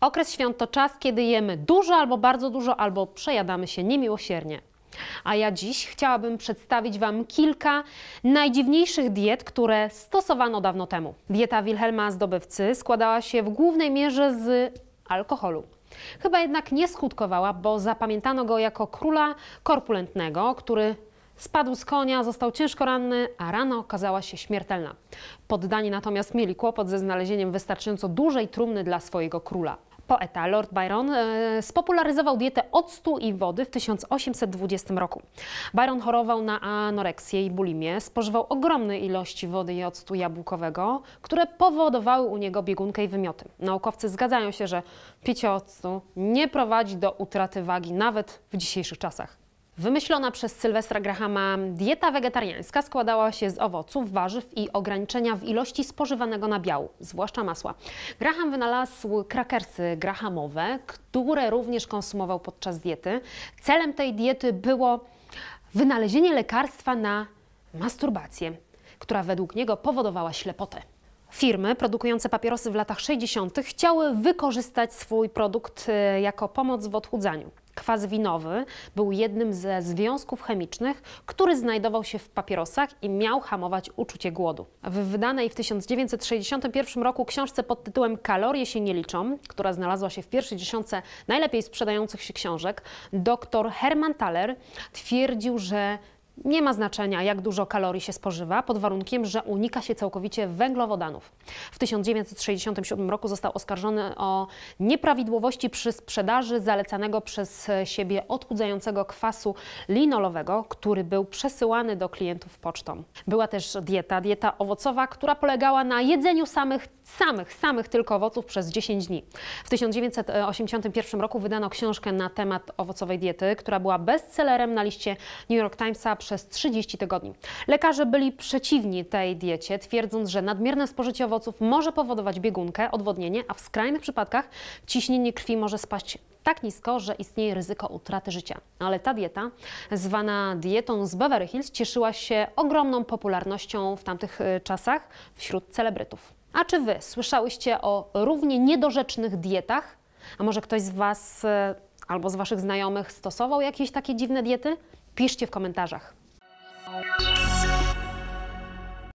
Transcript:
Okres świąt to czas, kiedy jemy dużo albo bardzo dużo, albo przejadamy się niemiłosiernie. A ja dziś chciałabym przedstawić Wam kilka najdziwniejszych diet, które stosowano dawno temu. Dieta Wilhelma Zdobywcy składała się w głównej mierze z alkoholu. Chyba jednak nie skutkowała, bo zapamiętano go jako króla korpulentnego, który spadł z konia, został ciężko ranny, a rana okazała się śmiertelna. Poddani natomiast mieli kłopot ze znalezieniem wystarczająco dużej trumny dla swojego króla. Poeta Lord Byron e, spopularyzował dietę octu i wody w 1820 roku. Byron chorował na anoreksję i bulimię, spożywał ogromne ilości wody i octu jabłkowego, które powodowały u niego biegunkę i wymioty. Naukowcy zgadzają się, że picie octu nie prowadzi do utraty wagi nawet w dzisiejszych czasach. Wymyślona przez Sylwestra Grahama dieta wegetariańska składała się z owoców, warzyw i ograniczenia w ilości spożywanego nabiału, zwłaszcza masła. Graham wynalazł krakersy grahamowe, które również konsumował podczas diety. Celem tej diety było wynalezienie lekarstwa na masturbację, która według niego powodowała ślepotę. Firmy produkujące papierosy w latach 60. chciały wykorzystać swój produkt e, jako pomoc w odchudzaniu. Kwas winowy był jednym ze związków chemicznych, który znajdował się w papierosach i miał hamować uczucie głodu. W wydanej w 1961 roku książce pod tytułem Kalorie się nie liczą, która znalazła się w pierwszej dziesiątce najlepiej sprzedających się książek, dr Herman Thaler twierdził, że nie ma znaczenia, jak dużo kalorii się spożywa, pod warunkiem, że unika się całkowicie węglowodanów. W 1967 roku został oskarżony o nieprawidłowości przy sprzedaży zalecanego przez siebie odchudzającego kwasu linolowego, który był przesyłany do klientów pocztą. Była też dieta, dieta owocowa, która polegała na jedzeniu samych, samych, samych tylko owoców przez 10 dni. W 1981 roku wydano książkę na temat owocowej diety, która była bestsellerem na liście New York Timesa przez 30 tygodni. Lekarze byli przeciwni tej diecie, twierdząc, że nadmierne spożycie owoców może powodować biegunkę, odwodnienie, a w skrajnych przypadkach ciśnienie krwi może spaść tak nisko, że istnieje ryzyko utraty życia. Ale ta dieta, zwana dietą z Beverly Hills, cieszyła się ogromną popularnością w tamtych y, czasach wśród celebrytów. A czy Wy słyszałyście o równie niedorzecznych dietach? A może ktoś z Was y, albo z Waszych znajomych stosował jakieś takie dziwne diety? Piszcie w komentarzach.